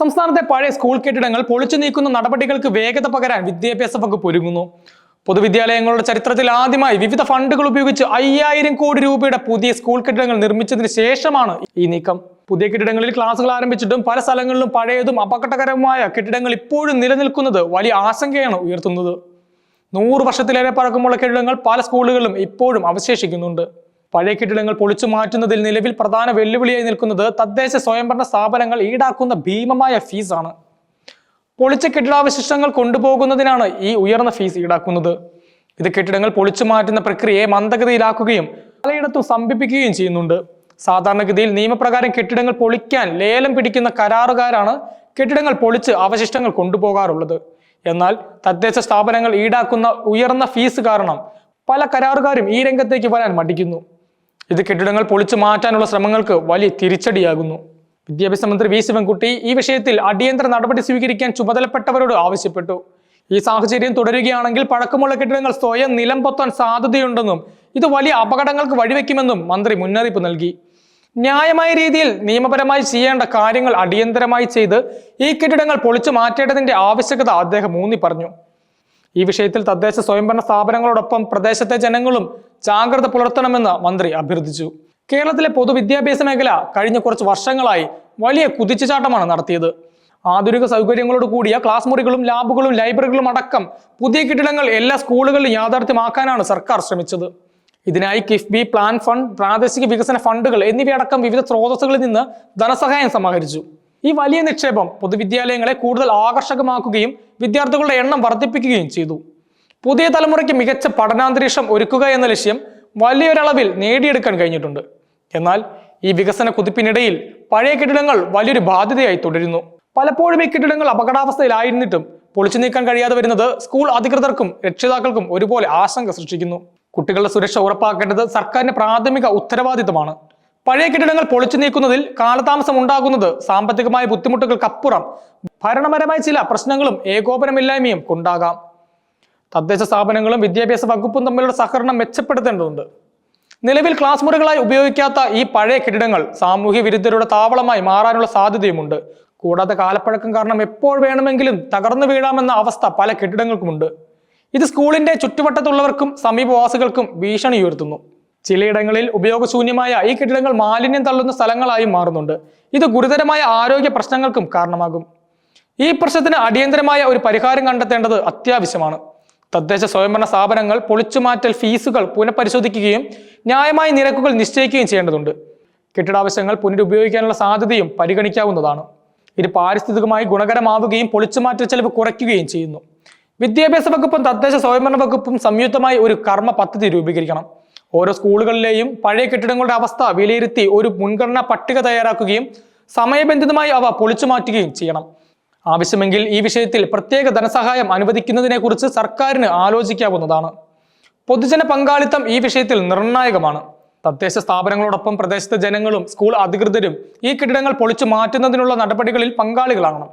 സംസ്ഥാനത്തെ പഴയ സ്കൂൾ കെട്ടിടങ്ങൾ പൊളിച്ചു നീക്കുന്ന നടപടികൾക്ക് വേഗത പകരാൻ വിദ്യാഭ്യാസ വകുപ്പ് ഒരുങ്ങുന്നു. പൊതുവിദ്യാലയങ്ങളുടെ ചരിത്രത്തിൽ ആദ്യമായി വിവിധ ഫണ്ടുകൾ ഉപയോഗിച്ച് അയ്യായിരം കോടി രൂപയുടെ പുതിയ സ്കൂൾ കെട്ടിടങ്ങൾ നിർമ്മിച്ചതിന് ശേഷമാണ് ഈ നീക്കം. പുതിയ കെട്ടിടങ്ങളിൽ ക്ലാസുകൾ ആരംഭിച്ചിട്ടും പല സ്ഥലങ്ങളിലും പഴയതും അപകടകരവുമായ കെട്ടിടങ്ങൾ ഇപ്പോഴും നിലനിൽക്കുന്നത് വലിയ ആശങ്കയാണ് ഉയർത്തുന്നത്. നൂറ് വർഷത്തിലേറെ പഴക്കമുള്ള കെട്ടിടങ്ങൾ പല സ്കൂളുകളിലും ഇപ്പോഴും അവശേഷിക്കുന്നുണ്ട്. പഴയ കെട്ടിടങ്ങൾ പൊളിച്ചു മാറ്റുന്നതിൽ നിലവിൽ പ്രധാന വെല്ലുവിളിയായി നിൽക്കുന്നത് തദ്ദേശ സ്വയംഭരണ സ്ഥാപനങ്ങൾ ഈടാക്കുന്ന ഭീമമായ ഫീസാണ്. പൊളിച്ച കെട്ടിടാവശിഷ്ടങ്ങൾ കൊണ്ടുപോകുന്നതിനാണ് ഈ ഉയർന്ന ഫീസ് ഈടാക്കുന്നത്. ഇത് കെട്ടിടങ്ങൾ പൊളിച്ചു മാറ്റുന്ന പ്രക്രിയയെ മന്ദഗതിയിലാക്കുകയും പലയിടത്തും സ്തംഭിപ്പിക്കുകയും ചെയ്യുന്നുണ്ട്. സാധാരണഗതിയിൽ നിയമപ്രകാരം കെട്ടിടങ്ങൾ പൊളിക്കാൻ ലേലം പിടിക്കുന്ന കരാറുകാരാണ് കെട്ടിടങ്ങൾ പൊളിച്ച് അവശിഷ്ടങ്ങൾ കൊണ്ടുപോകാറുള്ളത്. എന്നാൽ തദ്ദേശ സ്ഥാപനങ്ങൾ ഈടാക്കുന്ന ഉയർന്ന ഫീസ് കാരണം പല കരാറുകാരും ഈ രംഗത്തേക്ക് വരാൻ മടിക്കുന്നു. ഇത് കെട്ടിടങ്ങൾ പൊളിച്ചു മാറ്റാനുള്ള ശ്രമങ്ങൾക്ക് വലിയ തിരിച്ചടിയാകുന്നു. വിദ്യാഭ്യാസ മന്ത്രി വി ശിവൻകുട്ടി ഈ വിഷയത്തിൽ അടിയന്തര നടപടി സ്വീകരിക്കാൻ ചുമതലപ്പെട്ടവരോട് ആവശ്യപ്പെട്ടു. ഈ സാഹചര്യം തുടരുകയാണെങ്കിൽ പഴക്കമുള്ള കെട്ടിടങ്ങൾ സ്വയം നിലം പൊത്താൻ സാധ്യതയുണ്ടെന്നും ഇത് വലിയ അപകടങ്ങൾക്ക് വഴിവെക്കുമെന്നും മന്ത്രി മുന്നറിയിപ്പ് നൽകി. ന്യായമായ രീതിയിൽ നിയമപരമായി ചെയ്യേണ്ട കാര്യങ്ങൾ അടിയന്തരമായി ചെയ്ത് ഈ കെട്ടിടങ്ങൾ പൊളിച്ചു മാറ്റേണ്ടതിന്റെ ആവശ്യകത അദ്ദേഹം ഊന്നി പറഞ്ഞു ഈ വിഷയത്തിൽ തദ്ദേശ സ്വയംഭരണ സ്ഥാപനങ്ങളോടൊപ്പം പ്രദേശത്തെ ജനങ്ങളും ജാഗ്രത പുലർത്തണമെന്ന് മന്ത്രി അഭ്യർത്ഥിച്ചു. കേരളത്തിലെ പൊതുവിദ്യാഭ്യാസ മേഖല കഴിഞ്ഞ കുറച്ച് വർഷങ്ങളായി വലിയ കുതിച്ചുചാട്ടമാണ് നടത്തിയത്. ആധുനിക സൗകര്യങ്ങളോട് കൂടിയ ക്ലാസ് മുറികളും ലാബുകളും ലൈബ്രറികളും അടക്കം പുതിയ കെട്ടിടങ്ങൾ എല്ലാ സ്കൂളുകളിലും യാഥാർത്ഥ്യമാക്കാനാണ് സർക്കാർ ശ്രമിച്ചത്. ഇതിനായി കിഫ്ബി പ്ലാൻ ഫണ്ട് പ്രാദേശിക വികസന ഫണ്ടുകൾ എന്നിവയടക്കം വിവിധ സ്രോതസ്സുകളിൽ നിന്ന് ധനസഹായം സമാഹരിച്ചു. ഈ വലിയ നിക്ഷേപം പൊതുവിദ്യാലയങ്ങളെ കൂടുതൽ ആകർഷകമാക്കുകയും വിദ്യാർത്ഥികളുടെ എണ്ണം വർദ്ധിപ്പിക്കുകയും ചെയ്തു. പുതിയ തലമുറയ്ക്ക് മികച്ച പഠനാന്തരീക്ഷം ഒരുക്കുക എന്ന ലക്ഷ്യം വലിയൊരളവിൽ നേടിയെടുക്കാൻ കഴിഞ്ഞിട്ടുണ്ട്. എന്നാൽ ഈ വികസന കുതിപ്പിനിടയിൽ പഴയ കെട്ടിടങ്ങൾ വലിയൊരു ബാധ്യതയായി തുടരുന്നു. പലപ്പോഴും ഈ കെട്ടിടങ്ങൾ അപകടാവസ്ഥയിലായിരുന്നിട്ടും പൊളിച്ചു നീക്കാൻ കഴിയാതെ വരുന്നത് സ്കൂൾ അധികൃതർക്കും രക്ഷിതാക്കൾക്കും ഒരുപോലെ ആശങ്ക സൃഷ്ടിക്കുന്നു. കുട്ടികളുടെ സുരക്ഷ ഉറപ്പാക്കേണ്ടത് സർക്കാരിന്റെ പ്രാഥമിക ഉത്തരവാദിത്തമാണ്. പഴയ കെട്ടിടങ്ങൾ പൊളിച്ചു നീക്കുന്നതിൽ കാലതാമസം ഉണ്ടാകുന്നത് സാമ്പത്തികമായ ബുദ്ധിമുട്ടുകൾക്കപ്പുറം. ഭരണപരമായ ചില പ്രശ്നങ്ങളും ഏകോപനമില്ലായ്മയും ഉണ്ടാകാം തദ്ദേശ സ്ഥാപനങ്ങളും വിദ്യാഭ്യാസ വകുപ്പും തമ്മിലുള്ള സഹകരണം മെച്ചപ്പെടുത്തേണ്ടതുണ്ട്. നിലവിൽ ക്ലാസ് മുറികളായി ഉപയോഗിക്കാത്ത ഈ പഴയ കെട്ടിടങ്ങൾ സാമൂഹ്യ വിരുദ്ധരുടെ താവളമായി മാറാനുള്ള സാധ്യതയുമുണ്ട്. കൂടാതെ കാലപ്പഴക്കം കാരണം എപ്പോൾ വേണമെങ്കിലും തകർന്നു വീഴാമെന്ന അവസ്ഥ പല കെട്ടിടങ്ങൾക്കുമുണ്ട്. ഇത് സ്കൂളിന്റെ ചുറ്റുവട്ടത്തുള്ളവർക്കും സമീപവാസികൾക്കും ഭീഷണി ഉയർത്തുന്നു. ചിലയിടങ്ങളിൽ ഉപയോഗശൂന്യമായ ഈ കെട്ടിടങ്ങൾ മാലിന്യം തള്ളുന്ന സ്ഥലങ്ങളായി മാറുന്നുണ്ട്. ഇത് ഗുരുതരമായ ആരോഗ്യ പ്രശ്നങ്ങൾക്കും കാരണമാകും. ഈ പ്രശ്നത്തിന് അടിയന്തരമായ ഒരു പരിഹാരം കണ്ടെത്തേണ്ടത് അത്യാവശ്യമാണ്. തദ്ദേശ സ്വയംഭരണ സ്ഥാപനങ്ങൾ പൊളിച്ചുമാറ്റൽ ഫീസുകൾ പുനഃപരിശോധിക്കുകയും ന്യായമായ നിരക്കുകൾ നിശ്ചയിക്കുകയും ചെയ്യേണ്ടതുണ്ട്. കെട്ടിടാവശ്യങ്ങൾ പുനരുപയോഗിക്കാനുള്ള സാധ്യതയും പരിഗണിക്കാവുന്നതാണ്. ഇത് പാരിസ്ഥിതികമായി ഗുണകരമാവുകയും പൊളിച്ചുമാറ്റൽ ചെലവ് കുറയ്ക്കുകയും ചെയ്യുന്നു. വിദ്യാഭ്യാസ വകുപ്പും തദ്ദേശ സ്വയംഭരണ വകുപ്പും സംയുക്തമായി ഒരു കർമ്മ പദ്ധതി രൂപീകരിക്കണം. ഓരോ സ്കൂളുകളിലെയും പഴയ കെട്ടിടങ്ങളുടെ അവസ്ഥ വിലയിരുത്തി ഒരു മുൻഗണനാ പട്ടിക തയ്യാറാക്കുകയും സമയബന്ധിതമായി അവ പൊളിച്ചു മാറ്റുകയും ചെയ്യണം. ആവശ്യമെങ്കിൽ ഈ വിഷയത്തിൽ പ്രത്യേക ധനസഹായം അനുവദിക്കുന്നതിനെക്കുറിച്ച് സർക്കാരിന് ആലോചിക്കാവുന്നതാണ്. പൊതുജന പങ്കാളിത്തം ഈ വിഷയത്തിൽ നിർണായകമാണ്. തദ്ദേശ സ്ഥാപനങ്ങളോടൊപ്പം പ്രദേശത്തെ ജനങ്ങളും സ്കൂൾ അധികൃതരും ഈ കെട്ടിടങ്ങൾ പൊളിച്ചു മാറ്റുന്നതിനുള്ള നടപടികളിൽ പങ്കാളികളാകണം.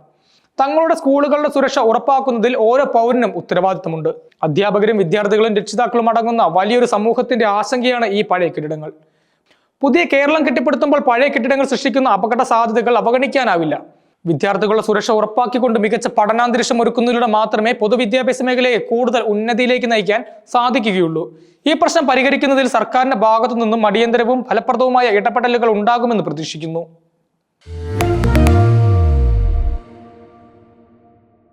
തങ്ങളുടെ സ്കൂളുകളുടെ സുരക്ഷ ഉറപ്പാക്കുന്നതിൽ ഓരോ പൗരനും ഉത്തരവാദിത്തമുണ്ട്. അധ്യാപകരും വിദ്യാർത്ഥികളും രക്ഷിതാക്കളും അടങ്ങുന്ന വലിയൊരു സമൂഹത്തിന്റെ ആശങ്കയാണ് ഈ പഴയ കെട്ടിടങ്ങൾ. പുതിയ കേരളം കെട്ടിപ്പടുത്തുമ്പോൾ പഴയ കെട്ടിടങ്ങൾ സൃഷ്ടിക്കുന്ന അപകട സാധ്യതകൾ അവഗണിക്കാനാവില്ല. വിദ്യാർത്ഥികളുടെ സുരക്ഷ ഉറപ്പാക്കിക്കൊണ്ട് മികച്ച പഠനാന്തരീക്ഷം ഒരുക്കുന്നതിലൂടെ മാത്രമേ പൊതുവിദ്യാഭ്യാസ മേഖലയെ കൂടുതൽ ഉന്നതിയിലേക്ക് നയിക്കാൻ സാധിക്കുകയുള്ളൂ. ഈ പ്രശ്നം പരിഹരിക്കുന്നതിൽ സർക്കാരിന്റെ ഭാഗത്തു നിന്നും അടിയന്തരവും ഫലപ്രദവുമായ ഇടപെടലുകൾ ഉണ്ടാകുമെന്ന് പ്രതീക്ഷിക്കുന്നു.